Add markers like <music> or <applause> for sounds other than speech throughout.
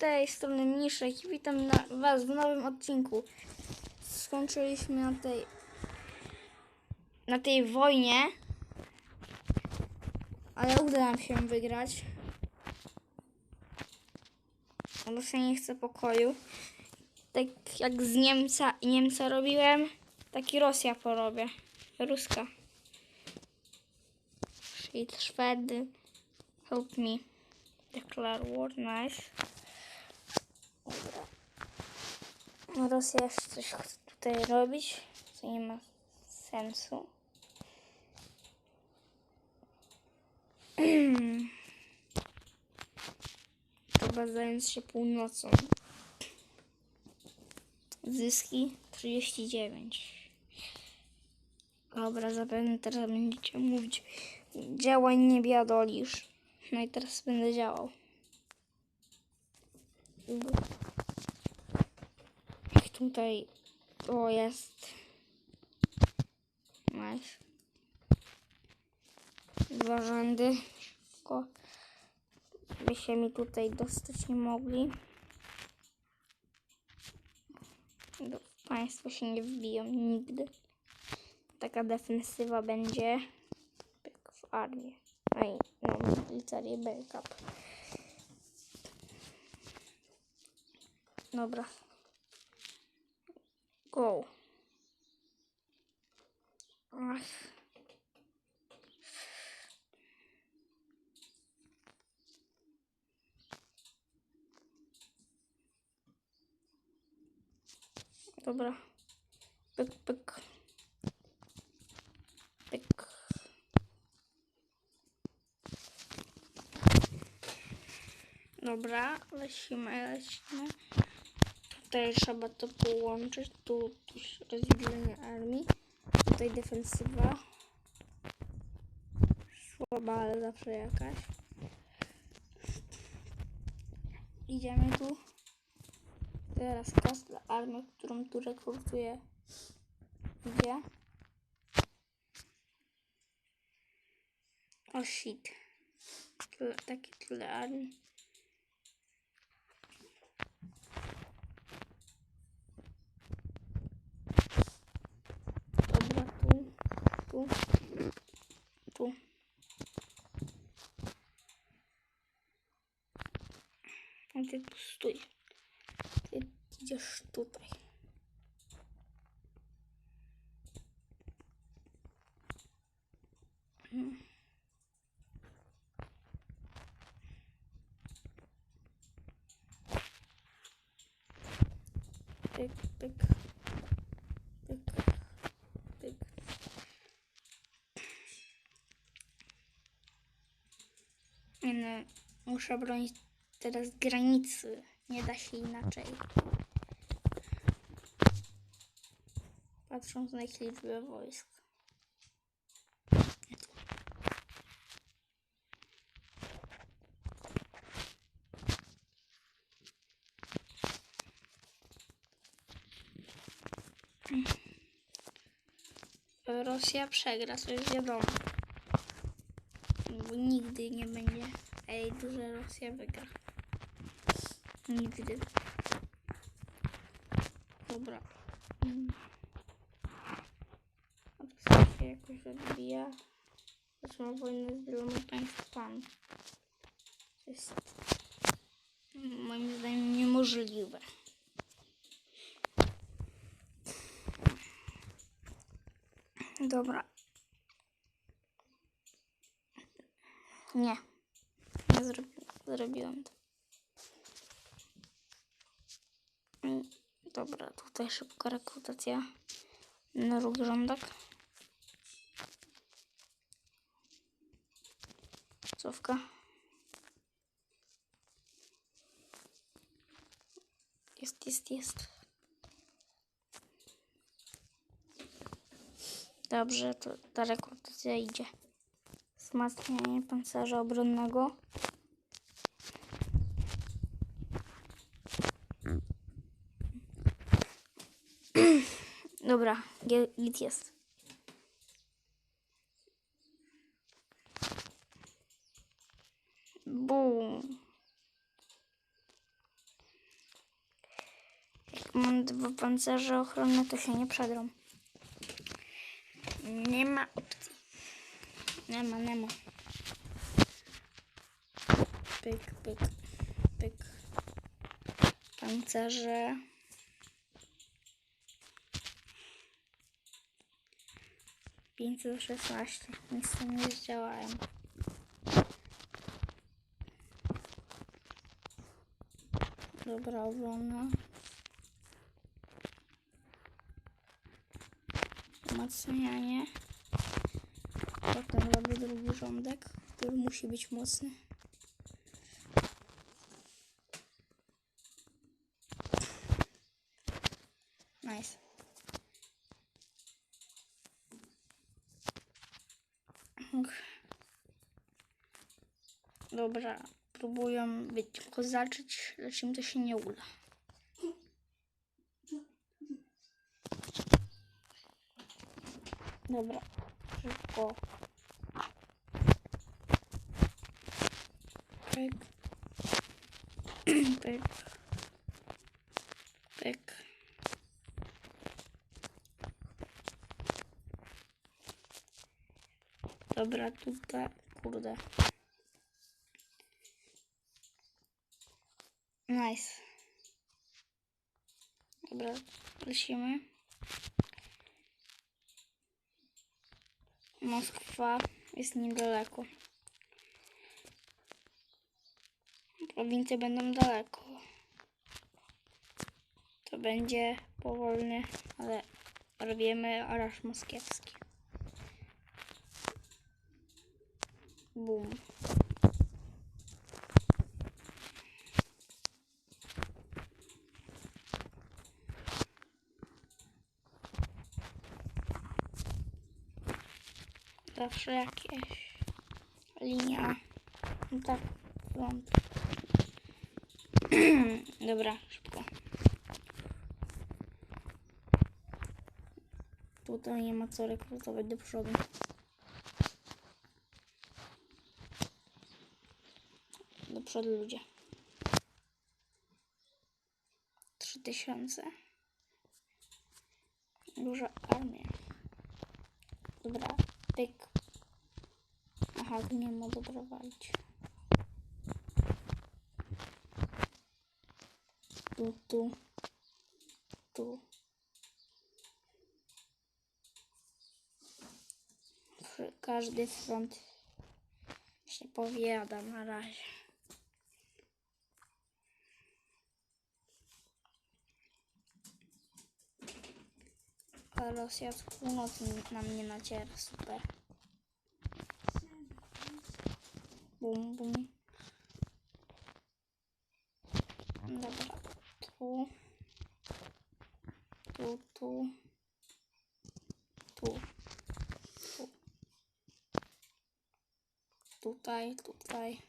tej strony Mniszek i witam na Was w nowym odcinku. Skończyliśmy na tej na tej wojnie, ale uda nam się wygrać. Rosja nie chce pokoju. Tak jak z Niemca Niemca robiłem, tak i Rosja porobię. Ruska. Shit, Szwedy. Help me. Declare war, nice. No, Rosja jeszcze coś chce tutaj robić, co nie ma sensu. <clears throat> Chyba zająć się północą. Zyski 39. Dobra, zapewne teraz będziecie mówić. Działań nie biadolisz. No i teraz będę działał. Jak tutaj. O, jest. Nice. Dwa rzędy. Tylko by się mi tutaj dostać nie mogli. Państwo się nie wbiją nigdy. Taka defensywa będzie w armii. I no, military backup. Dobra. Go. Ach. Dobra. Pyk, pyk. Pyk. Dobra, lecimy, lecimy. Tutaj trzeba to połączyć. Tu, rozdzielenie armii. Tutaj defensywa. Słaba, ale zawsze jakaś. Idziemy tu. Teraz kos dla armii, którą tu rekrutuję. Gdzie? O shit. Tyle, takie tyle armii. Dobra, tu, tu, tu. A ty tu stój. Ty idziesz tutaj. Mm. Pyk, pyk. Pyk, pyk. No, muszę bronić teraz granicy. Nie da się inaczej. Patrząc na ich liczbę wojsk. Rosja przegra, to jest wiadomo. Bo nigdy nie będzie. Ej, że Rosja wygra. Nigdy. Dobra. Mm. A się jakoś odbija. Zaczęła wojnę z wieloma państwami. To jest moim zdaniem niemożliwe. Dobra. Nie. Nie zrobi zrobiłam to. Mm, Dobra, tutaj szybka rekrutacja na drugi rządek. Cofka. Jest, jest, jest. Dobrze, to ta rekrutacja idzie. Wzmacnianie pancerza obronnego. Dobra, gi- git jest. Bum. Jak mam dwa pancerze ochronne, to się nie przedrą. Nie ma opcji. Nie ma, nie ma. Pyk, pyk, pyk. Pancerze. Pięćset szesnaście. Nic tam nie zdziałają. Dobra, obrona. Umacnianie. Potem robię drugi rządek, który musi być mocny. Nice. Dobra, próbują być kozaczyć, lecz im to się nie uda. Dobra, szybko. Pyk. Pyk. <clears throat> Pyk. Dobra, tutaj, kurde. Nice. Dobra, lecimy. Moskwa jest niedaleko. Prowincje będą daleko. To będzie powolny, ale robimy arasz moskiewski. Bum. Zawsze jakieś linia. Tak, front. Dobra, szybko. Tutaj nie ma co rekrutować do przodu. Do przodu ludzie. Trzy tysiące. Duża armia. Dobra, pyk. Aha, nie ma dobra walić. Tu, tu, tu. Każdy front się powiada na razie. A Rosja z północy na mnie naciera, super. Bum, bum. Dobra, tu. Tu, tu. Tu. Tu. Tutaj, tutaj.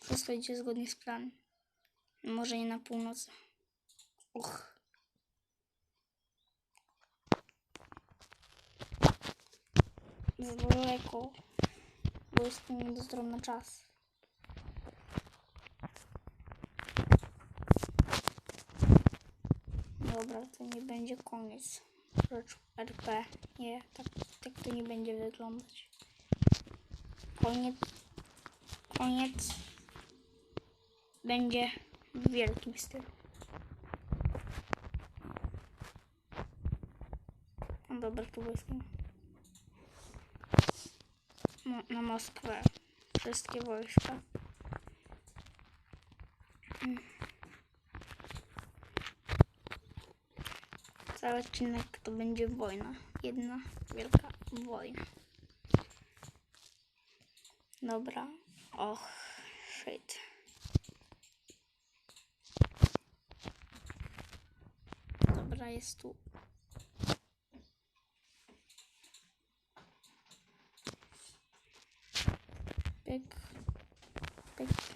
Wszystko idzie zgodnie z planem. Może nie na północy. Uch. Za daleko. Bo jestem niedozdrowy na czas. Dobra, to nie będzie koniec. Rzecz RP. Nie, tak, tak to nie będzie wyglądać. Koniec. Koniec. Będzie w wielkim stylu. No dobra, tu. No, na Moskwę. Wszystkie wojska. Cały odcinek to będzie wojna. Jedna wielka wojna. Dobra. Och, shit. Dobra, jest tu. Pyk. Pyk.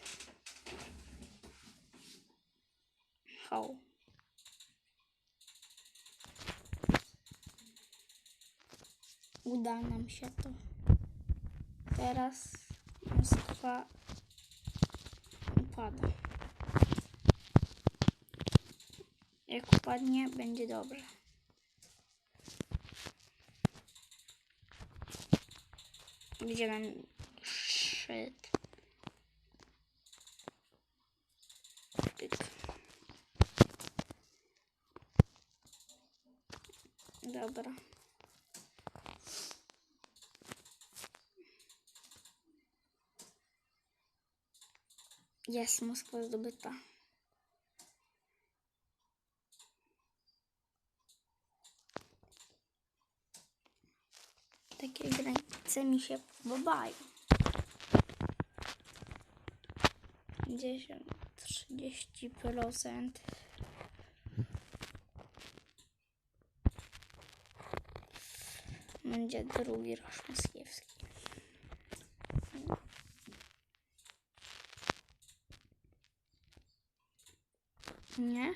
Uda nam się to. Teraz Moskwa upada. Jak upadnie, będzie dobrze. Gdzie nam szedł? Pyk. Dobra. Jest Moskwa zdobyta. Takie granice mi się podobają. 50, 30%. Będzie drugi roż moskiewski. Nie?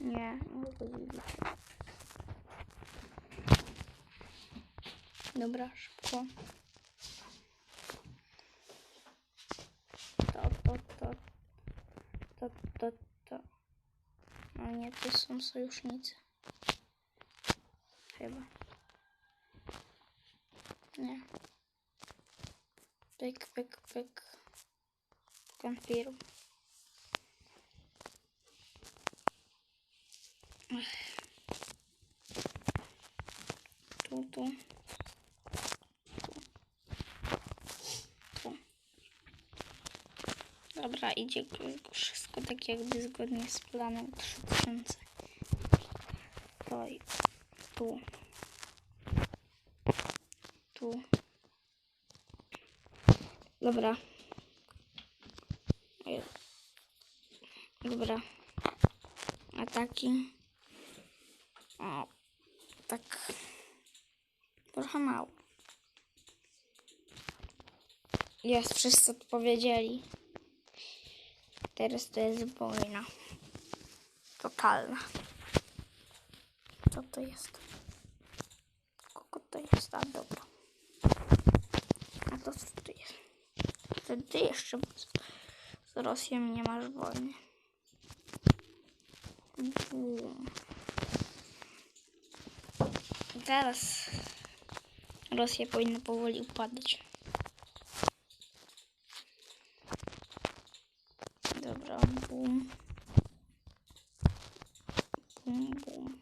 Nie. Dobra, szybko. To, to, to. To, to, to. No nie, to są sojusznicy. Chyba. Nie. Pyk, pyk, pyk. Confirm. Tu, tu. Dobra, idzie wszystko tak jakby zgodnie z planem 3000. To tu. Tu. Dobra. Ej. Dobra. Ataki. O, tak. Trochę mało. Jest, wszyscy odpowiedzieli. Teraz to jest wojna. Totalna. Co to jest? Kogo to jest? A dobra. A to co to jest? Ty jeszcze z Rosją nie masz wojny. Bum. Teraz Rosja powinna powoli upadać. Dobra, bum. Bum, bum.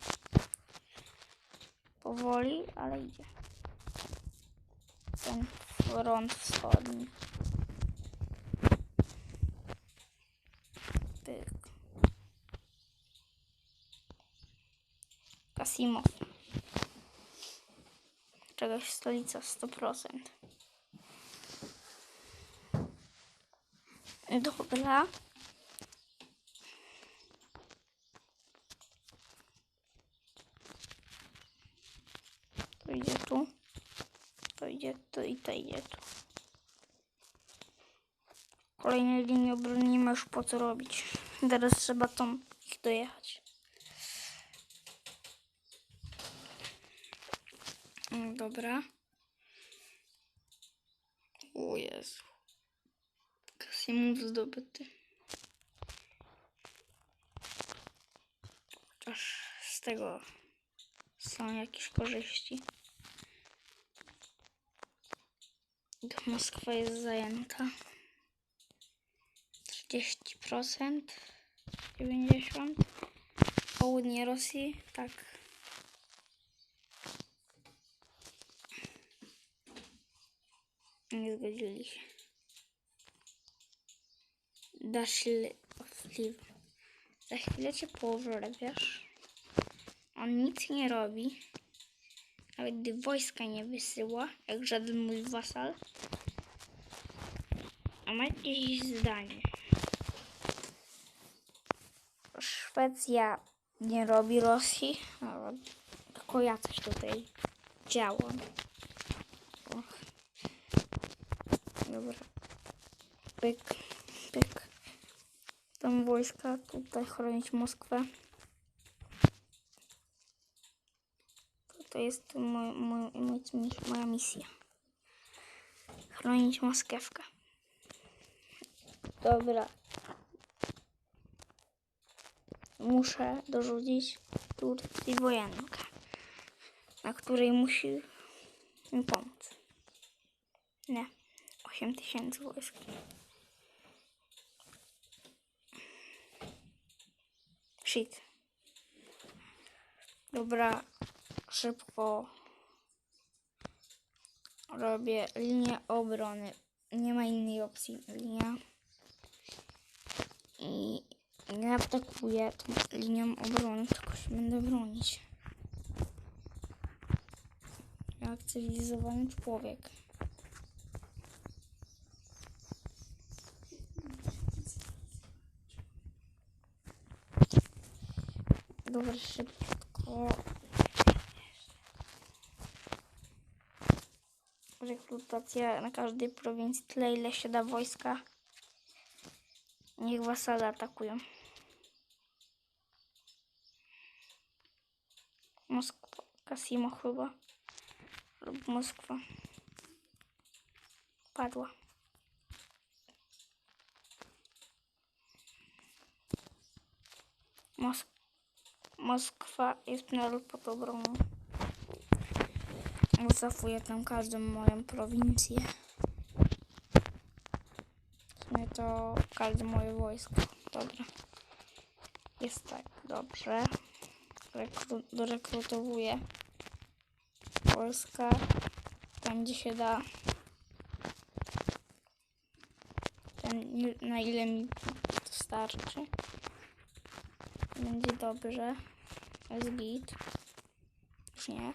Powoli, ale idzie. Ten front wschodni. Pyk. Kasimow. Czegoś stolica 100%. Dobra. To idzie tu. To idzie tu i to idzie tu. Kolejnej linii obrony nie ma już po co robić. Teraz trzeba tą ich dojechać. Dobra. O Jezu. Kasimów zdobyty. Chociaż z tego są jakieś korzyści. Moskwa jest zajęta. 30%, 90%. Południe Rosji, tak. Nie zgodzili się. Daszli Za chwilę cię położę, wiesz? On nic nie robi. Nawet gdy wojska nie wysyła, jak żaden mój wasal. A ma jakieś zdanie. Szwecja nie robi Rosji, ale tylko ja coś tutaj działam. Och. Dobra. Pyk, pyk. Tam wojska tutaj chronić Moskwę. To jest mój, mój, mój, moja misja. Chronić Moskiewkę. Dobra. Muszę dorzucić Turcji wojenkę, na której musi mi pomóc. Nie. 8 tysięcy wojsk. Shit. Dobra, szybko robię linię obrony. Nie ma innej opcji. Linia. I nie atakuję tą linią obrony, tylko się będę bronić. Jak cywilizowany człowiek. Dobra, szybko. Rekrutacja na każdej prowincji tyle, ile się da wojska. Niech wasale atakują. Moskwa. Kasimo chyba. Lub Moskwa. Padła. Mosk Moskwa jest nadal pod obroną. Wycofuję tam każdą moją prowincję. W sumie to każde moje wojsko. Dobra. Jest tak, dobrze. Rekru dorekrutowuję wojska tam, gdzie się da. Ten, na ile mi to starczy. Będzie dobrze. Jest git. Już nie.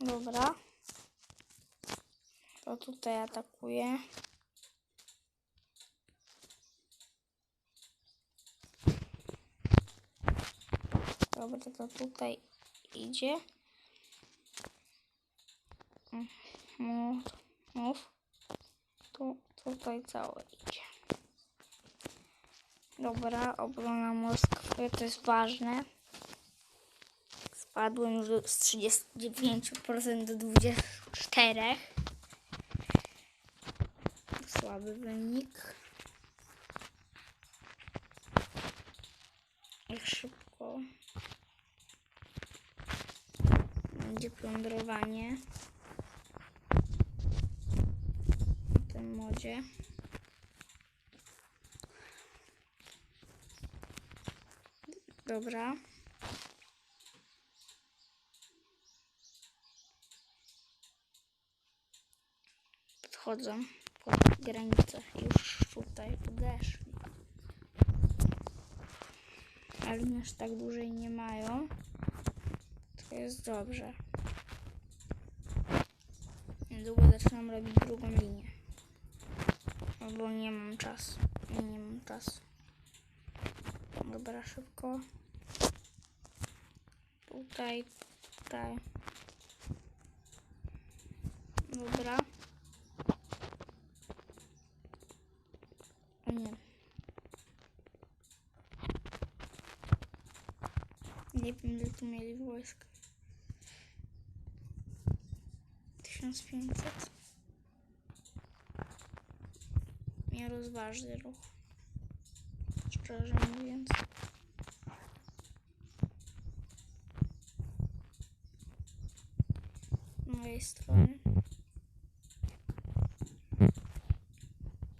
Dobra. To tutaj atakuje. Dobra, to tutaj idzie. Mm, Mów, mów. Tu, tutaj całe idzie. Dobra, obrona Moskwy to jest ważne. Spadłem już z 39% do 24%. Słaby wynik. Jak szybko będzie plądrowanie w modzie. Dobra. Podchodzą pod granicę. Już tutaj podeszli. Ale aż tak dłużej nie mają. To jest dobrze. Niedługo zaczynam robić drugą linię. Albo nie mam czasu. Nie, mam czasu. Dobra, szybko. Tutaj, tutaj. Dobra. Nie. Nie wiem, ile tu mieli wojsk. 1500. Nie rozważny ruch. Szczerze mówiąc. Mojej strony.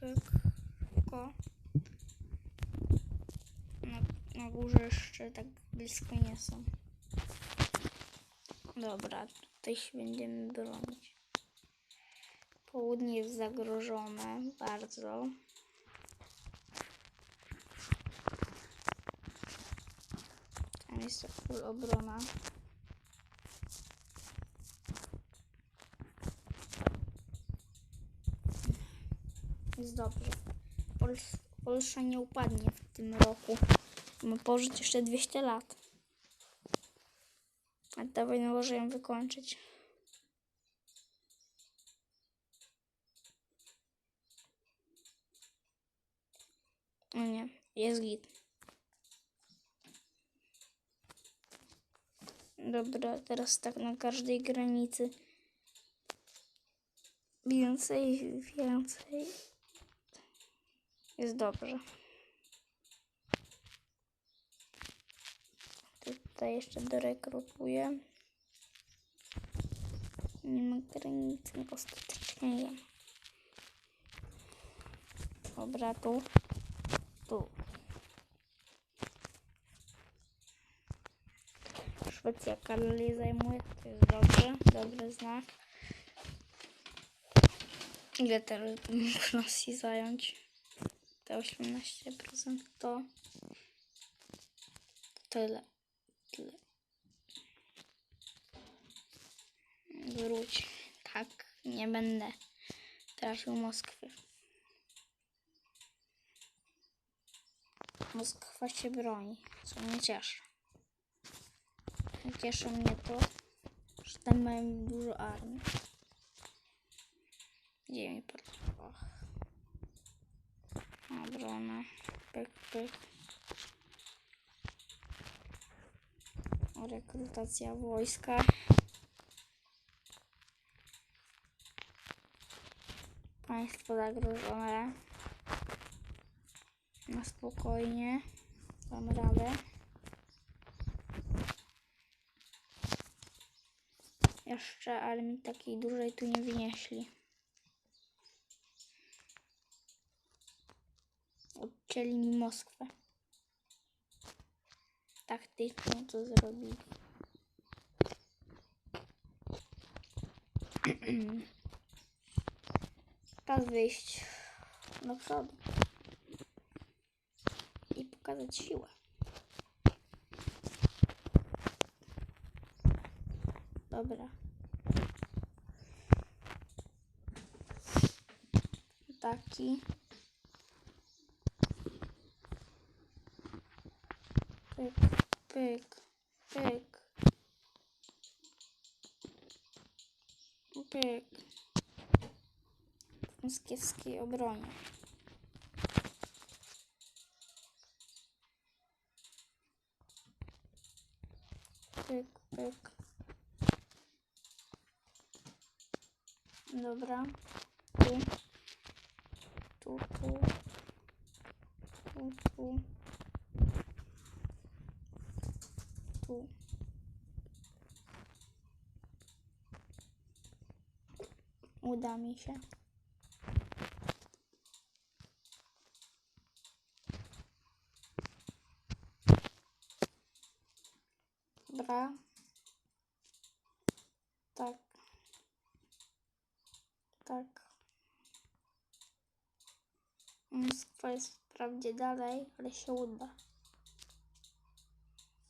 Lekko. Na, na górze jeszcze tak blisko nie są. Dobra, tutaj się będziemy bronić. Południe jest zagrożone bardzo. Tam jest full obrona. Jest dobrze. Pols Polsza nie upadnie w tym roku. Ma pożyć jeszcze 200 lat. A ta wojna może ją wykończyć. O nie, git. Dobra, teraz tak na każdej granicy. Więcej, więcej. Jest dobrze. Tutaj jeszcze dorekrutuję. Nie ma granicy, ostatecznie nie. Dobra. Tu. Szwecja Karoli zajmuje, to jest dobrze, dobry znak. Ile teraz mógł Rosji zająć? Te 18% to tyle. Tyle. Wróć. Tak, nie będę tracił Moskwy. Moskwa się broni, co mnie cieszy. Cieszy mnie to, że tam mają dużo armii. Gdzie mi podoba? Obrona. Pyk, pyk. Rekrutacja wojska. Państwo zagrożone. Na spokojnie. Dam radę. Jeszcze armii takiej dużej tu nie wynieśli. Odcięli mi Moskwę. Taktycznie to zrobili. <clears throat> Czas wyjść do przodu i pokazać siłę. Dobra. Taki. Pyk, pyk, pyk. Pyk. W moskiewskiej obronie. Pyk, pyk. Dobra. Tu. Tu, tu. Tu, tu. Tu. Uda mi się. Dobra. Tak. Tak. Moskwa wprawdzie dalej, ale się uda.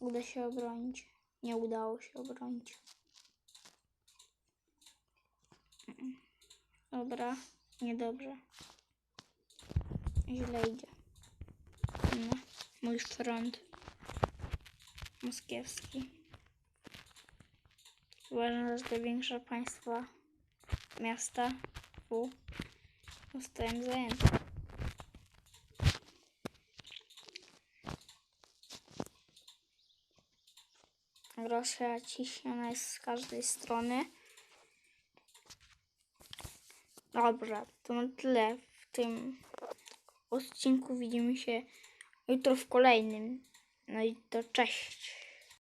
Uda się obronić. Nie udało się obronić. Dobra, niedobrze. Źle idzie. No, mój front moskiewski. Uważam, że te większe państwa, miasta tu zostają zajęte. Rosja ciśniona jest z każdej strony. Dobra, to na tyle w tym odcinku. Widzimy się jutro w kolejnym. No i to cześć.